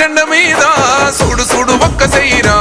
జెండ మీద సుడు సుడు ఒక్క చెయ్యిరా.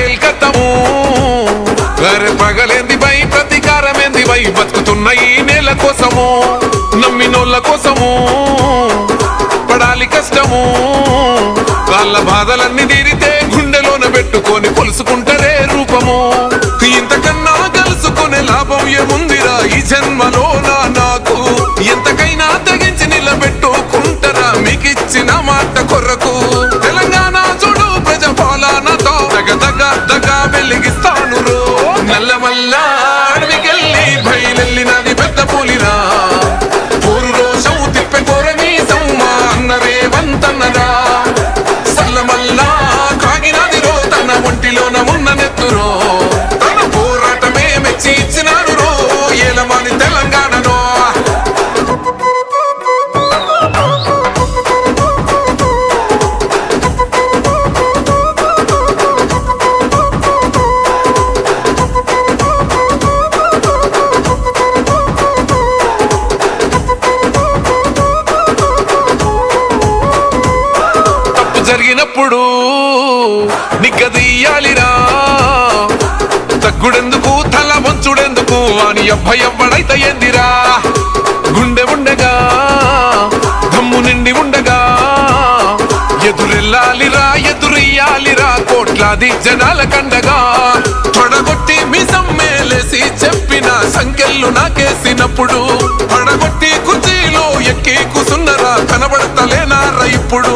తేల్కత్తము గరె పగలేంది బై ప్రతీకారమేంది? బై బతుకుతున్న ఈ నేల కోసము నమ్మినోళ్ళ కోసము పడాలి కష్టము. వాళ్ళ బాధలన్నీ తీరితే తప్పు నిక్కదీయాలిరా తగ్గుడెందుకు తల వంచుడెందుకు అని అభయవ్వడైతే ఎందిరా గుండె ఉండగా దమ్ము నిండి ఉండగా ఎదురెళ్ళాలిరా ఎదురెయ్యాలిరా కోట్లాది జనాల కండగా. తొడగొట్టి మిజం మేలేసి చెప్పిన సంఖ్యలు నాకేసినప్పుడు పడగొట్టి కుర్చీలో ఎక్కి కూసున్నరా కనబడతలేనారా ఇప్పుడు?